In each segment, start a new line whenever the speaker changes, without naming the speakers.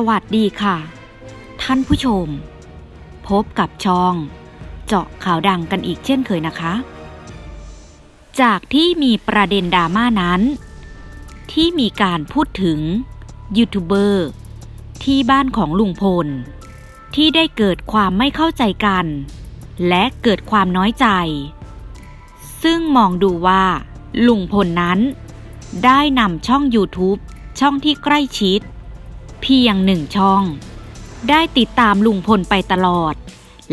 สวัสดีค่ะ ท่านผู้ชม พบกับช่อง เจาะข่าวดังกันอีกเช่นเคยนะคะ จากที่มีประเด็นดราม่านั้น ที่มีการพูดถึงยูทูบเบอร์ที่บ้านของลุงพล ที่ได้เกิดความไม่เข้าใจกัน และเกิดความน้อยใจ ซึ่งมองดูว่า ลุงพลนั้น ได้นำช่อง YouTube ช่องที่ใกล้ชิด เพียงหนึ่งช่อง ได้ติดตามลุงพลไปตลอด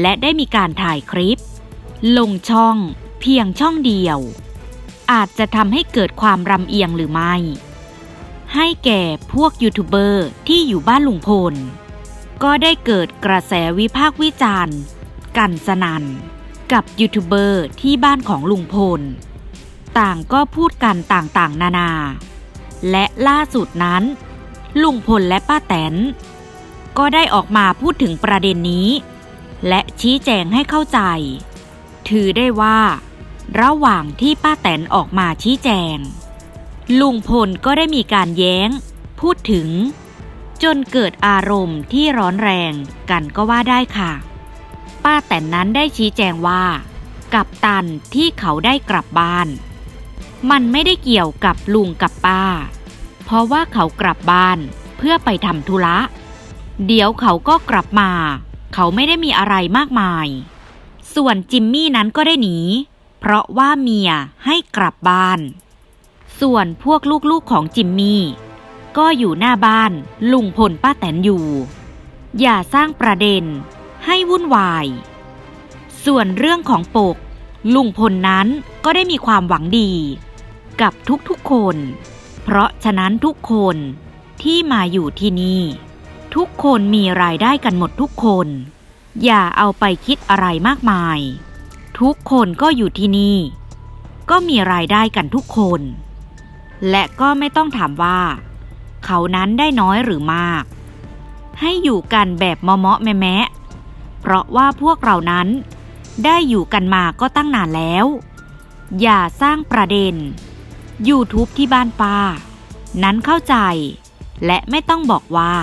และได้มีการถ่ายคลิป ลงช่องเพียงช่องเดียว อาจจะทำให้เกิดความรำเอียงหรือไม่ ให้แก่พวกยูทูบเบอร์ที่อยู่บ้านลุงพล ก็ได้เกิดกระแสวิพากษ์วิจารณ์กันสนันกับยูทูบเบอร์ที่บ้านของลุงพล ต่างก็พูดกันต่างๆ นานา และล่าสุดนั้น ลุงพลและป้าแตน ก็ได้ออกมาพูดถึงประเด็นนี้ และชี้แจงให้เข้าใจ ถือได้ว่า ระหว่างที่ป้าแตนออกมาชี้แจง ลุงพลก็ได้มีการแย้ง พูดถึง จนเกิดอารมณ์ที่ร้อนแรงกันก็ว่าได้ค่ะ ป้าแตนนั้นได้ชี้แจงว่า กับตันที่เขาได้กลับบ้าน มันไม่ได้เกี่ยวกับลุงกับป้า เพราะว่าเขากลับบ้านเพื่อไปทำธุระ เดี๋ยวเขาก็กลับมา เขาไม่ได้มีอะไรมากมาย ส่วนจิมมี่นั้นก็ได้หนี เพราะว่าเมียให้กลับบ้าน ส่วนพวกลูกๆของจิมมี่ ก็อยู่หน้าบ้านลุงพลป้าแตนอยู่ อย่าสร้างประเด็นให้วุ่นวาย ส่วนเรื่องของปก ลุงพลนั้นก็ได้มีความหวังดี กับทุกๆคน เพราะฉะนั้นทุกคนที่มาอยู่ที่นี่ ทุกคนมีรายได้กันหมดทุกคน อย่าเอาไปคิดอะไรมากมาย ทุกคนก็อยู่ที่นี่ ก็มีรายได้กันทุกคน และก็ไม่ต้องถามว่า เขานั้นได้น้อยหรือมาก ให้อยู่กันแบบเมาะๆแมะเพราะว่าพวกเรานั้นได้อยู่กันมาก็ตั้งนานแล้ว อย่าสร้างประเด็น YouTube ที่บ้านป้า นั้นเข้าใจ และไม่ต้องบอกว่า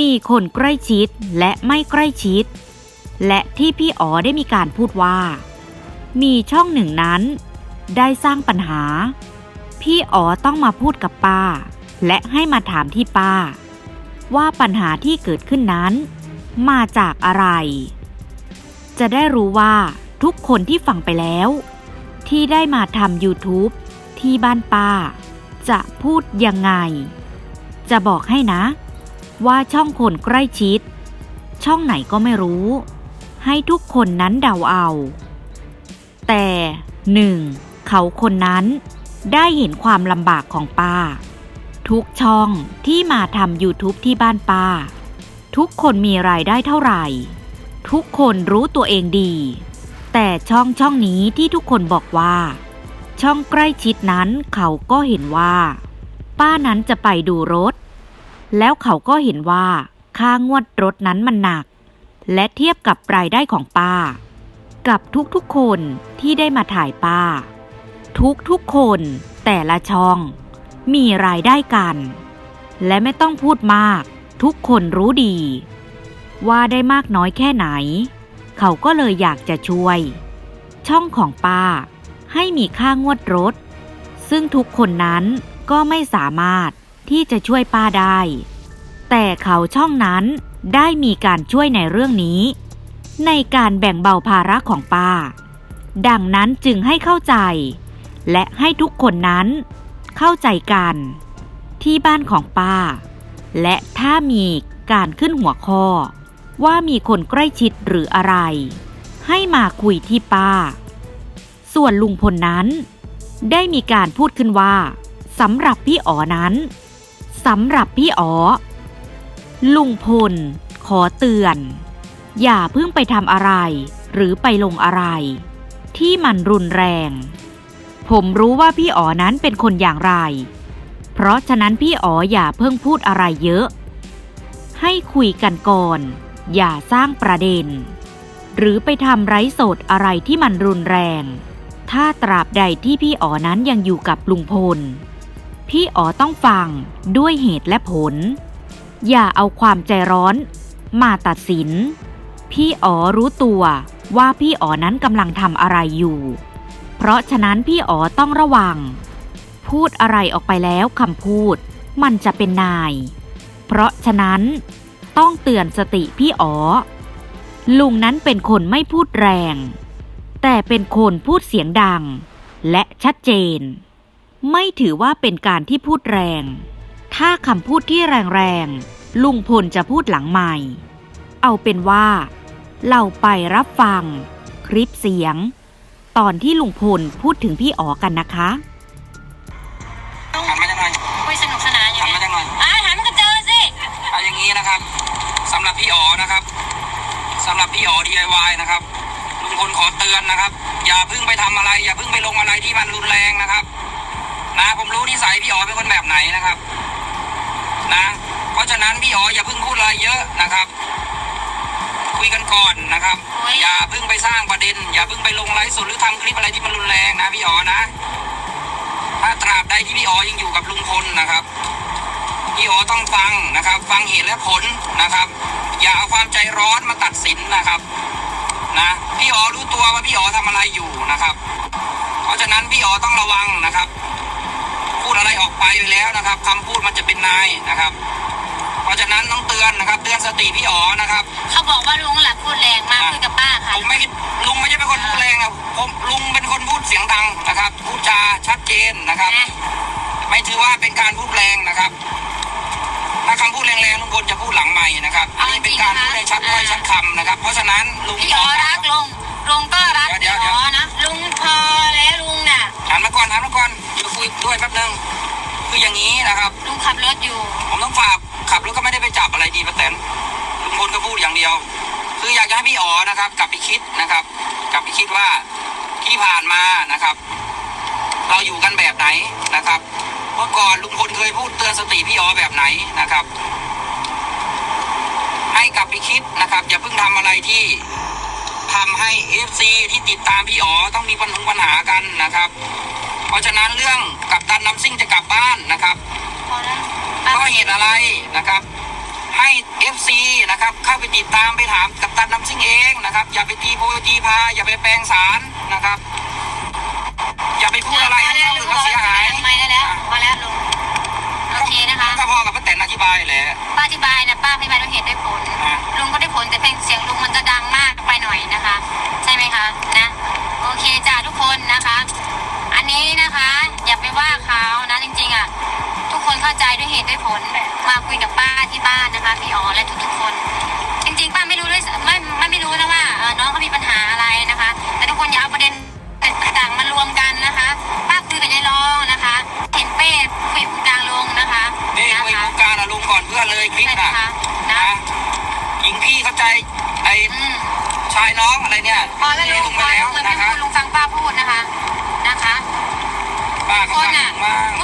มีคนใกล้ชิดและไม่ใกล้ชิด และที่พี่อ๋อได้มีการพูดว่า มีช่องหนึ่งนั้น ได้สร้างปัญหา พี่อ๋อต้องมาพูดกับป้า และให้มาถามที่ป้า ว่าปัญหาที่เกิดขึ้นนั้น มาจากอะไร จะได้รู้ว่าทุกคนที่ฟังไปแล้ว ที่ได้มาทำ YouTube ที่บ้านป้า จะพูดยังไง จะบอกให้นะ ว่าช่องคนใกล้ชิด ช่องไหนก็ไม่รู้ ให้ทุกคนนั้นเดาเอา แต่หนึ่งเขาคนนั้นได้เห็นความลำบากของป้า ทุกช่องที่มาทำ YouTube ที่บ้านป้า ทุกคนมีรายได้เท่าไหร่ ทุกคนรู้ตัวเองดี แต่ช่องช่องนี้ที่ทุกคนบอกว่า ช่องใกล้ชิดนั้น เขาก็เห็นว่า ป้านั้นจะไปดูรถ แล้วเขาก็เห็นว่าค่างวดรถนั้นมันหนัก และเทียบกับรายได้ของป้า กับทุกๆคนที่ได้มาถ่ายป้า ทุกๆคนแต่ละช่อง มีรายได้กัน และไม่ต้องพูดมาก ทุกคนรู้ดี ว่าได้มากน้อยแค่ไหน เขาก็เลยอยากจะช่วย ช่องของป้า ให้มีค่างวดรถ ซึ่งทุกคนนั้นก็ไม่สามารถที่จะช่วยป้าได้ แต่เขาช่องนั้นได้มีการช่วยในเรื่องนี้ ในการแบ่งเบาภาระของป้า ดังนั้นจึงให้เข้าใจ และให้ทุกคนนั้นเข้าใจกัน ที่บ้านของป้า และถ้ามีการขึ้นหัวข้อ ว่ามีคนใกล้ชิดหรืออะไร ให้มาคุยที่ป้า ส่วนลุงพลนั้น ได้มีการพูดขึ้นว่าสำหรับพี่อ๋อนั้นสำหรับพี่อ๋อลุงพล ขอเตือน อย่าเพิ่งไปทำอะไร หรือไปลงอะไร ที่มันรุนแรง ผมรู้ว่าพี่อ๋อนั้นเป็นคนอย่างไร เพราะฉะนั้นพี่อ๋ออย่าเพิ่งพูดอะไรเยอะ ให้คุยกันก่อน อย่าสร้างประเด็น หรือไปทำไร้สดอะไรที่มันรุนแรง ถ้าตราบใดที่พี่อ๋อนั้นยังอยู่กับลุงพล พี่อ๋อต้องฟังด้วยเหตุและผล อย่าเอาความใจร้อน มาตัดสิน พี่อ๋อรู้ตัวว่าพี่อ๋อนั้นกำลังทำอะไรอยู่ เพราะฉะนั้นพี่อ๋อต้องระวัง พูดอะไรออกไปแล้วคำพูด มันจะเป็นนาย เพราะฉะนั้น ต้องเตือนสติพี่อ๋อลุงนั้นเป็นคนไม่พูดแรง แต่เป็นคนพูดเสียงดัง และชัดเจน ไม่ถือว่าเป็นการที่พูดแรง ถ้าคำพูดที่แรงๆ ลุงพลจะพูดหลังใหม่ เอาเป็นว่า เราไปรับฟัง คลิปเสียง ตอนที่ลุงพลพูดถึงพี่อ๋อกันนะคะ
หันมาจังหน่อย
คุยสนุกสนานอยู่
หัน
เนี่
มายจังหน่อย
อ่าหันมันก็เจอสิ
เอาอย่างนี้นะครับสำหรับพี่อ๋อนะครับสำหรับพี่อ๋อ DIY นะครับ ลุงพลขอเตือนนะครับ อย่าเพิ่งไปทำอะไร อย่าเพิ่งไปลงอะไรที่มันรุนแรงนะครับ นะผมรู้นิสัยพี่อ๋อเป็นคนแบบไหนนะครับ นะ เพราะฉะนั้นพี่อ๋ออย่าเพิ่งพูดอะไรเยอะนะครับ คุยกันก่อนนะครับ อย่าเพิ่งไปสร้างประเด็น อย่าเพิ่งไปลงไลฟ์สดหรือทำคลิปอะไรที่มันรุนแรงนะพี่อ๋อนะ ถ้าตราบใดที่พี่อ๋อยังอยู่กับลุงพลนะครับพี่อ๋อต้องฟังนะครับ ฟังเหตุและผลนะครับ อย่าเอาความใจร้อนมาตัดสินนะครับ นะพี่อ๋อรู้ตัวว่าพี่อ๋อทำอะไรอยู่นะครับ เพราะฉะนั้นพี่อ๋อต้องระวังนะครับ พูดอะไรออกไปไปแล้วนะครับคำพูดมันจะเป็นนายนะครับ เพราะฉะนั้นต้องเตือนนะครับ เตือนสติพี่อ๋อนะครับ
เขาบอกว่าลุงหลักพูดแรงมากคุยกับป้าค่ะ
ผมไม่ลุงไม่ใช่เป็นคนพูดแรงนะผมลุงเป็นคนพูดเสียงดังนะครับ พูดจาชัดเจนนะครับ
นะ
ไม่ถือว่าเป็นการพูดแรงนะครับ นะครับ เพราะฉะนั้นลุง
พี่อ๋อรักลุงลุงก็รัก
เดี๋
พี่
ยวเดี๋ยว
อ๋อนะลุงพอแล้วลุงน่ะ
หันมาก่อนหันมาก่อนเดี๋ยวคุยด้วยแป๊บนึงคืออย่างนี้นะครับ
ลุงขับรถอยู่
ผมต้องฝากขับรถก็ไม่ได้ไปจับอะไรดีป้าแตนลุงพลก็พูดอย่างเดียว คืออยากจะให้พี่อ๋อนะครับ กลับไปคิดนะครับ กลับไปคิดว่าที่ผ่านมานะครับ เราอยู่กันแบบไหนนะครับเมื่อก่อนลุงพลเคยพูดเตือนสติพี่อ๋อแบบไหนนะครับ ให้กลับไปคิด นะครับอย่าเพิ่งทำอะไรที่ทำให้เอฟซีที่ติดตามพี่อ๋อต้องมีปัญหาปัญหากันนะครับ เพราะฉะนั้นเรื่องกับตันน้ำซิ่งจะกลับบ้านนะครับ
พอแล้ว
เพราะเหตุอะไรนะครับ ให้ FC นะครับเข้าไปติดตามไปถามกับตันน้ำซิ่งเองนะครับ อย่าไปตีโพยตีพาอย่าไปแปลงสารนะครับ อย่าไปพูดอะไร
พอ
ให้
แล้ว
คน
ลุ
อื่
ง
นเขาเสียหาย
ไม่ได้แล้วพอแล้วลุงโอเคนะคะ
ก็พอกับป้าแตนอธิบายแหละ
ป้าอธิบายนะป้าอธิบายด้วยเหตุด้วยผล
อะ
ลุงก็ได้ผ ลแต่เพลงเสียงลุงมันจะดังมากไปหน่อยนะคะ ใช่ไหมคะนะโอเคจ้าทุกคนนะคะ อันนี้นะคะ อย่าไปว่าเขานะจริงๆอะทุกคนเข้าใจด้วยเหตุด้วยผลมาคุยกับป้าที่บ้านนะคะพี่อ๋อและทุกๆคน จริงๆป้าไม่รู้ด้วยไม่ไม่ไม่รู้นะว่าน้องเขามีปัญหาอะไรนะคะ แต่ทุกคนอย่าเอาประเด็นต่างๆมารวมกัน อะไร
เนี่ย
พอแล้วลุ
ลุ
ง
ง
พ
ไป
อแล้
แล้วว
ลุง
นะ
ไม่
ครับ
พูดลุงฟังป้าพูดนะคะนะคะ
ป้า
ทุก
ก็
คน
ฟัง
อะ
มาก
ทุก
ป้า
ค